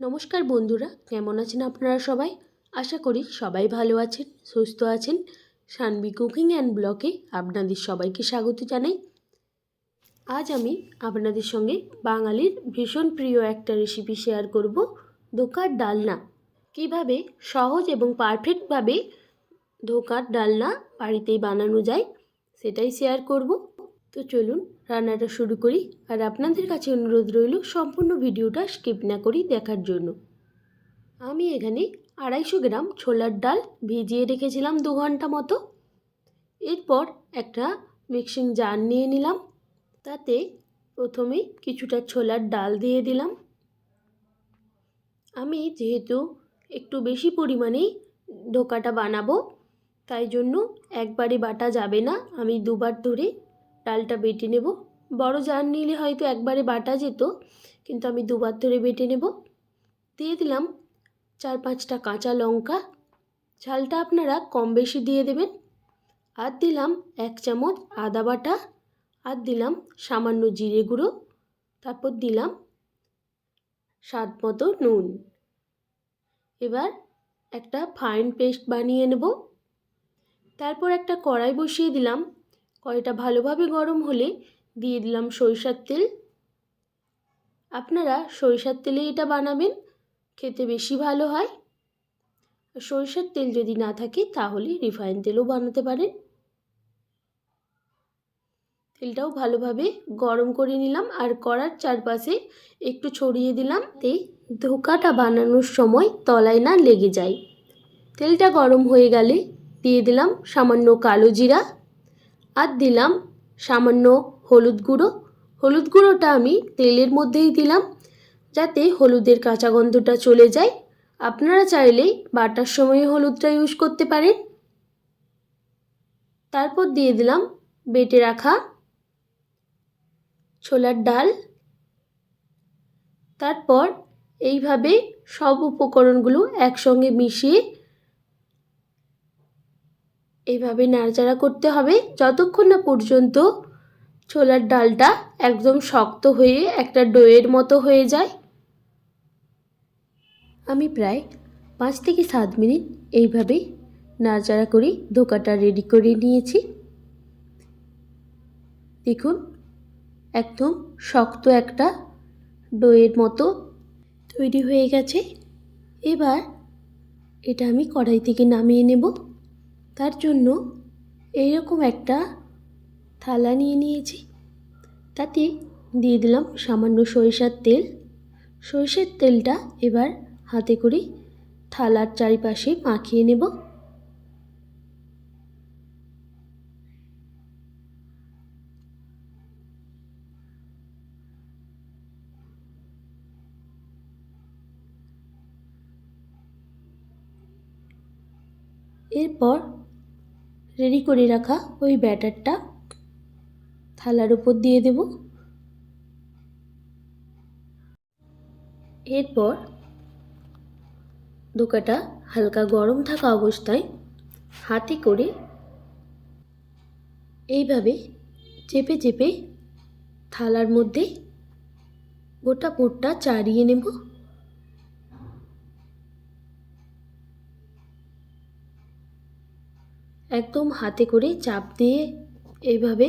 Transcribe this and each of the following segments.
নমস্কার বন্ধুরা, কেমন আছেন আপনারা সবাই? আশা করি সবাই ভালো আছেন, সুস্থ আছেন। সানবি কুকিং অ্যান্ড ব্লকে আপনাদের সবাইকে স্বাগত জানাই। আজ আমি আপনাদের সঙ্গে বাঙালির ভীষণ প্রিয় একটা রেসিপি শেয়ার করব, ধোকার ডালনা। কীভাবে সহজ এবং পারফেক্টভাবে ধোকার ডালনা বাড়িতেই বানানো যায়, সেটাই শেয়ার করব। তো চলুন রান্নাটা শুরু করি। আর আপনাদের কাছে অনুরোধ রইল সম্পূর্ণ ভিডিওটা স্কিপ না করি দেখার জন্য। আমি এখানে আড়াইশো গ্রাম ছোলার ডাল ভিজিয়ে রেখেছিলাম দু ঘণ্টা মতো। এরপর একটা মিক্সিং জার নিয়ে নিলাম। তাতে প্রথমে কিছুটা ছোলার ডাল দিয়ে দিলাম। আমি যেহেতু একটু বেশি পরিমাণেই ঢোকাটা বানাবো, তাই জন্য একবারে বাটা যাবে না। আমি দুবার ধরে ডালটা বেটে নেব। বড় জার নিলে হয়তো একবারে বাটা যেত, কিন্তু আমি দুবার ধরে বেটে নেব। দিয়ে দিলাম চার পাঁচটা কাঁচা লঙ্কা। ঝালটা আপনারা কম বেশি দিয়ে দেবেন। আর দিলাম এক চামচ আদা বাটা। আর দিলাম সামান্য জিরে গুঁড়ো। তারপর দিলাম স্বাদ মতো নুন। এবার একটা ফাইন পেস্ট বানিয়ে নেব। তারপর একটা কড়াই বসিয়ে দিলাম কড়াইটা ভালোভাবে গরম হলে দিয়ে দিলাম সরিষার তেল। আপনারা সরিষার তেলে এটা বানাবেন, খেতে বেশি ভালো হয়। সরিষার তেল যদি না থাকে তাহলে রিফাইন তেলও বানাতে পারেন। তেলটাও ভালোভাবে গরম করে নিলাম আর কড়ার চারপাশে একটু ছড়িয়ে দিলাম তে ধোকাটা বানানোর সময় তলায় না লেগে যায়। তেলটা গরম হয়ে গেলে দিয়ে দিলাম সামান্য কালো জিরা। আর দিলাম সামান্য হলুদ গুঁড়ো। হলুদ গুঁড়োটা আমি তেলের মধ্যেই দিলাম, যাতে হলুদের কাঁচা গন্ধটা চলে যায়। আপনারা চাইলে বাটার সময় হলুদটা ইউজ করতে পারেন। তারপর দিয়ে দিলাম বেটে রাখা ছোলার ডাল। তারপর এইভাবে সব উপকরণগুলো একসঙ্গে মিশিয়ে এইভাবে নাড়াচাড়া করতে হবে। যতক্ষণ না পর্যন্ত ছোলার ডালটা একদম শক্ত হয়ে একটা ডোয়ের মতো হয়ে যায়। আমি প্রায় পাঁচ থেকে সাত মিনিট এইভাবে নাড়াচাড়া করে ধোকাটা রেডি করে নিয়েছি। দেখুন, একদম শক্ত একটা ডোয়ের মতো তৈরি হয়ে গেছে। এবার এটা আমি কড়াই থেকে নামিয়ে নেব। তার জন্য এইরকম একটা থালা নিয়ে নিয়েছি। তাতে দিয়ে দিলাম সামান্য সরিষার তেল। সরিষার তেলটা এবার হাতে করে থালার চারিপাশে মাখিয়ে নেব। এরপর রেডি করে রাখা ওই ব্যাটারটা থালার উপর দিয়ে দেব। এরপর দোকাটা হালকা গরম থাকা অবস্থায় হাতে করে এইভাবে চেপে চেপে থালার মধ্যে গোটা পুরটা চাড়িয়ে নেব। একদম হাতে করে চাপ দিয়ে এইভাবে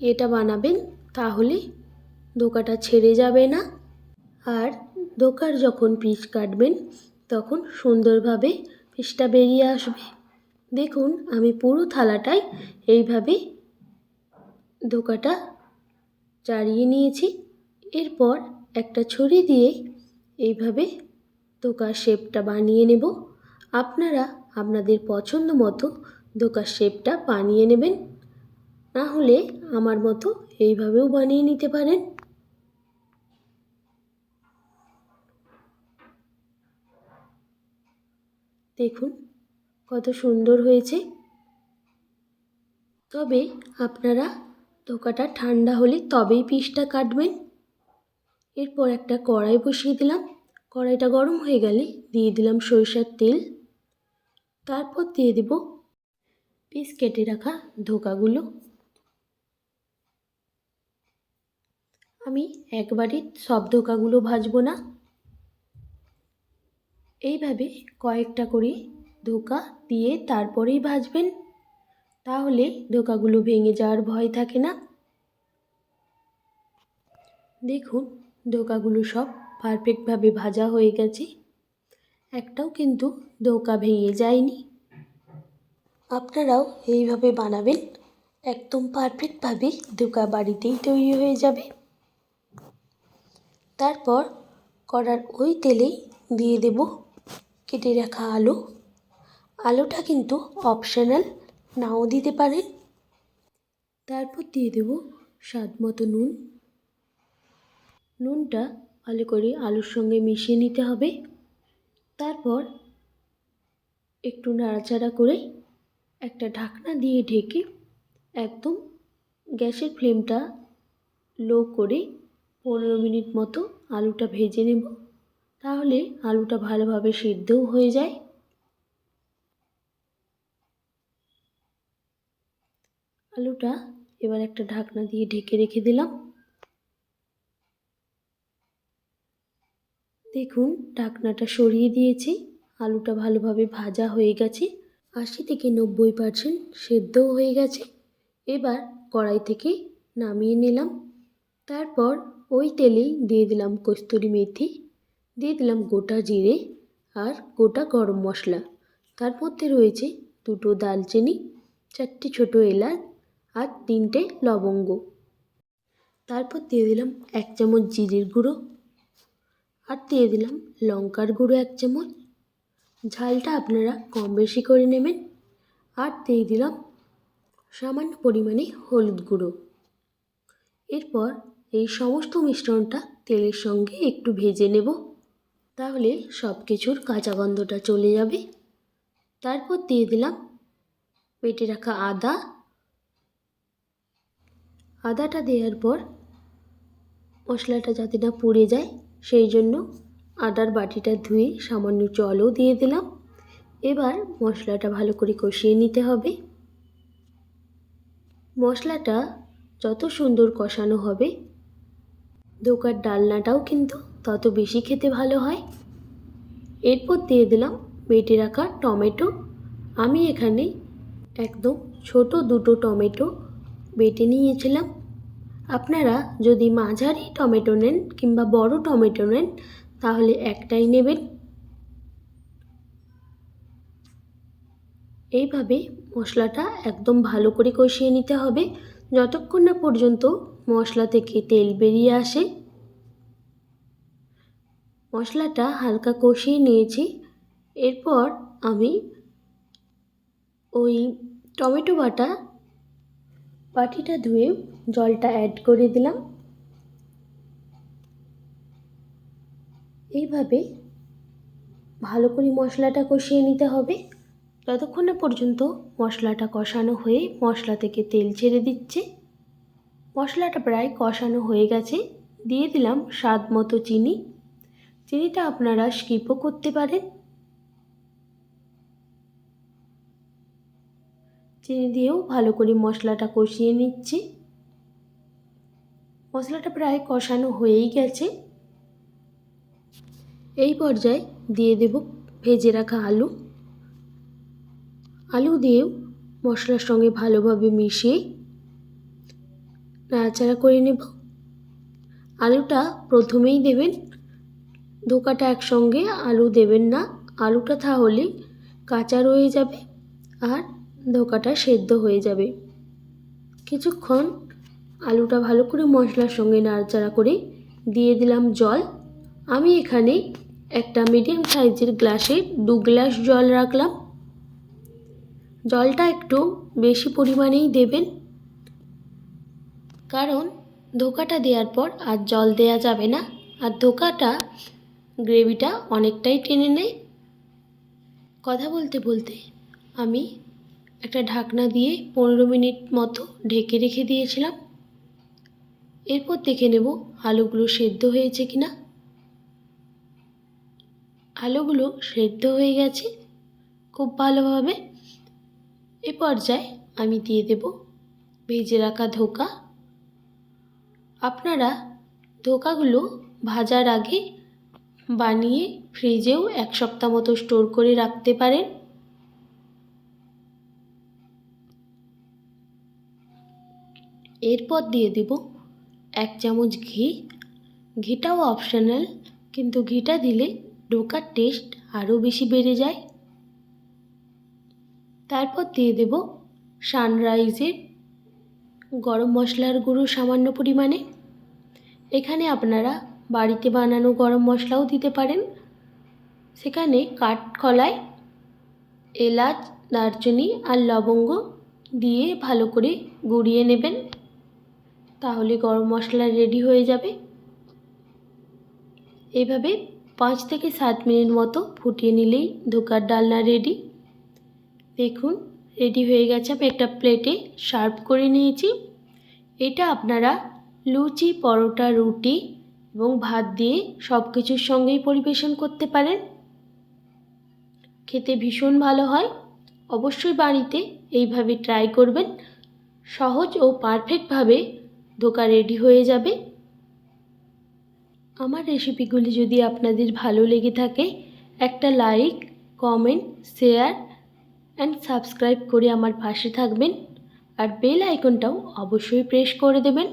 এটা বানাবেন, তাহলে ধোকাটা ছেড়ে যাবে না। আর ধোকার যখন পিস কাটবেন, তখন সুন্দরভাবে পিসটা বেরিয়ে আসবে। দেখুন, আমি পুরো থালাটাই এইভাবে ধোকাটা চাড়িয়ে নিয়েছি। এরপর একটা ছুরি দিয়ে এইভাবে ধোকার শেপটা বানিয়ে নেব। আপনারা আপনাদের পছন্দ মতো ধোকার শেপটা বানিয়ে নেবেন। না হলে আমার মতো এইভাবেও বানিয়ে নিতে পারেন। দেখুন, কত সুন্দর হয়েছে। তবে আপনারা ধোকাটা ঠান্ডা হলে তবেই পিসটা কাটবেন। এরপর একটা কড়াই বসিয়ে দিলাম। কড়াইটা গরম হয়ে গেলে দিয়ে দিলাম সরিষার তেল। তারপর দিয়ে দেব পিস কেটে রাখা ধোকাগুলো। আমি একবারে সব ধোকাগুলো ভাজবো না। এইভাবে কয়েকটা করে ধোকা দিয়ে তারপরেই ভাজবেন। তাহলে ধোকাগুলো ভেঙে যাওয়ার ভয় থাকে না। দেখুন, ধোকাগুলো সব পারফেক্টভাবে ভাজা হয়ে গেছে। একটাও কিন্তু ধোকা ভেঙে যায়নি। আপনারাও এইভাবে বানাবেন। একদম পারফেক্টভাবে ধোকা বাড়িতেই তৈরি হয়ে যাবে। তারপর কড়ার ওই তেলেই দিয়ে দেব কেটে রাখা আলু। আলুটা কিন্তু অপশনাল নাও দিতে পারেন তারপর দিয়ে দেব স্বাদ মতো নুন। নুনটা ভালো করে আলুর সঙ্গে মিশিয়ে নিতে হবে। তারপর একটু নাড়াচাড়া করে একটা ঢাকনা দিয়ে ঢেকে একদম গ্যাসের ফ্লেমটা লো করে পনেরো মিনিট মতো আলুটা ভেজে নেব। তাহলে আলুটা ভালোভাবে সিদ্ধও হয়ে যায়। আলুটা এবার একটা ঢাকনা দিয়ে ঢেকে রেখে দিলাম। দেখুন ঢাকনাটা সরিয়ে দিয়েছি, আলুটা ভালোভাবে ভাজা হয়ে গেছে। আশি থেকে নব্বই পার্সেন্ট সেদ্ধও হয়ে গেছে। এবার কড়াই থেকে নামিয়ে নিলাম। তারপর ওই তেলেই দিয়ে দিলাম কস্তুরি মেথি, দিয়ে দিলাম গোটা জিরে আর গোটা গরম মশলা। তার মধ্যে রয়েছে দুটো দালচিনি চারটি ছোটো এলাচ আর তিনটে লবঙ্গ। তারপর দিয়ে দিলাম এক চামচ জিরের গুঁড়ো আর দিয়ে দিলাম লঙ্কার গুঁড়ো এক চামচ। ঝালটা আপনারা কম বেশি করে নেবেন আর দিয়ে দিলাম সামান্য পরিমাণে হলুদ গুঁড়ো। এরপর এই সমস্ত মিশ্রণটা তেলের সঙ্গে একটু ভেজে নেব। তাহলে সব কিছুর কাঁচা গন্ধটা চলে যাবে। তারপর দিয়ে দিলাম পেটে রাখা আদা। আদাটা দেওয়ার পর মশলাটা যাতে না পুড়ে যায়, সেই জন্য আদার বাটিটা ধুয়ে সামান্য জলও দিয়ে দিলাম। এবার মশলাটা ভালো করে কষিয়ে নিতে হবে। মশলাটা যত সুন্দর কষানো হবে দোকার ডালনাটাও কিন্তু তত বেশি খেতে ভালো হয়। এরপর দিয়ে দিলাম বেটে রাখা টমেটো। আমি এখানে একদম ছোট দুটো টমেটো বেটে নিয়েছিলাম। আপনারা যদি মাঝারি টমেটো নেন কিংবা বড় টমেটো নেন তাহলে একটাই নেবেন। এইভাবে মশলাটা একদম ভালো করে কষিয়ে নিতে হবে। যতক্ষণ না পর্যন্ত মশলা থেকে তেল বেরিয়ে আসে। মশলাটা হালকা কষিয়ে নিয়েছি। এরপর আমি ওই টমেটো বাটা বাটিটা ধুয়ে জলটা অ্যাড করে দিলাম। এইভাবে ভালো করে মশলাটা কষিয়ে নিতে হবে। যতক্ষণ না পর্যন্ত মশলাটা কষানো হয়ে মশলা থেকে তেল ছেড়ে দিচ্ছে। মশলাটা প্রায় কষানো হয়ে গেছে। দিয়ে দিলাম স্বাদ মতো চিনি। চিনিটা আপনারা স্কিপও করতে পারেন। চিনি দিয়েও ভালো করে মশলাটা কষিয়ে নিচ্ছি। মশলাটা প্রায় কষানো হয়েই গেছে। এই পর্যায়ে দিয়ে দেব ভেজে রাখা আলু। আলু দিয়েও মশলার সঙ্গে ভালোভাবে মিশিয়ে নাড়াচাড়া করে নেব। আলুটা প্রথমেই দেবেন, ধোকাটা একসঙ্গে আলু দেবেন না। আলুটা তাহলে কাঁচা রয়ে যাবে আর ধোকাটা সেদ্ধ হয়ে যাবে। কিছুক্ষণ আলুটা ভালো করে মশলার সঙ্গে নাড়াচাড়া করে দিয়ে দিলাম জল। আমি এখানে একটা মিডিয়াম সাইজের গ্লাসে দু গ্লাস জল রাখলাম। জলটা একটু বেশি পরিমাণেই দেবেন। কারণ ধোকাটা দেওয়ার পর আর জল দেয়া যাবে না। আর ধোকাটা গ্রেভিটা অনেকটাই টেনে নেয়। কথা বলতে বলতে আমি একটা ঢাকনা দিয়ে পনেরো মিনিট মতো ঢেকে রেখে দিয়েছিলাম। এরপর দেখে নেব আলুগুলো সেদ্ধ হয়েছে কি না আলুগুলো সেদ্ধ হয়ে গেছে। খুব ভালোভাবে এ পর্যায়ে আমি দিয়ে দেব ভেজে রাখা ধোকা। আপনারা ধোকাগুলো ভাজার আগে বানিয়ে ফ্রিজেও এক সপ্তাহ মতো স্টোর করে রাখতে পারেন। এরপর দিয়ে দেব এক চামচ ঘি। ঘিটাও অপশনাল কিন্তু ঘিটা দিলে ডোকার টেস্ট আরও বেশি বেড়ে যায়। তারপর দিয়ে দেব সানরাইজের গরম মশলার গুঁড়ো সামান্য পরিমাণে। এখানে আপনারা বাড়িতে বানানো গরম মশলাও দিতে পারেন। সেখানে কাঠকলায় এলাচ, দারচিনি আর লবঙ্গ দিয়ে ভালো করে গুঁড়িয়ে নেবেন। তাহলে গরম মশলা রেডি হয়ে যাবে। এইভাবে পাঁচ থেকে সাত মিনিট মতো ফুটিয়ে নিলেই ধোকার ডালনা রেডি দেখুন রেডি হয়ে গেছে। আমি একটা প্লেটে সার্ভ করে নিয়েছি। এটা আপনারা লুচি, পরোটা, রুটি এবং ভাত দিয়ে সব কিছুর সঙ্গেই পরিবেশন করতে পারেন। খেতে ভীষণ ভালো হয়। অবশ্যই বাড়িতে এইভাবে ট্রাই করবেন। সহজ ও পারফেক্টভাবে ধোকা রেডি হয়ে যাবে। আমার রেসিপিগুলি যদি আপনাদের ভালো লেগে থাকে, একটা like comment share and subscribe করে আমার পাশে থাকবেন। আর বেল আইকনটাও অবশ্যই প্রেস করে দেবেন।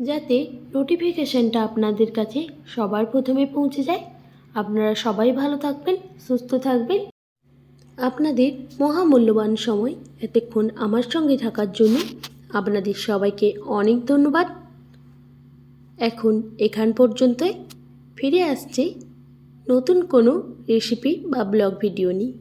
যাতে নোটিফিকেশানটা আপনাদের কাছে সবার প্রথমে পৌঁছে যায়। আপনারা সবাই ভালো থাকবেন, সুস্থ থাকবেন। আপনাদের মহামূল্যবান সময় এতক্ষণ আমার সঙ্গে থাকার জন্য আপনাদের সবাইকে অনেক ধন্যবাদ। এখন এখান পর্যন্তই। ফিরে আসছি নতুন কোনো রেসিপি বা ব্লগ ভিডিও নিয়ে।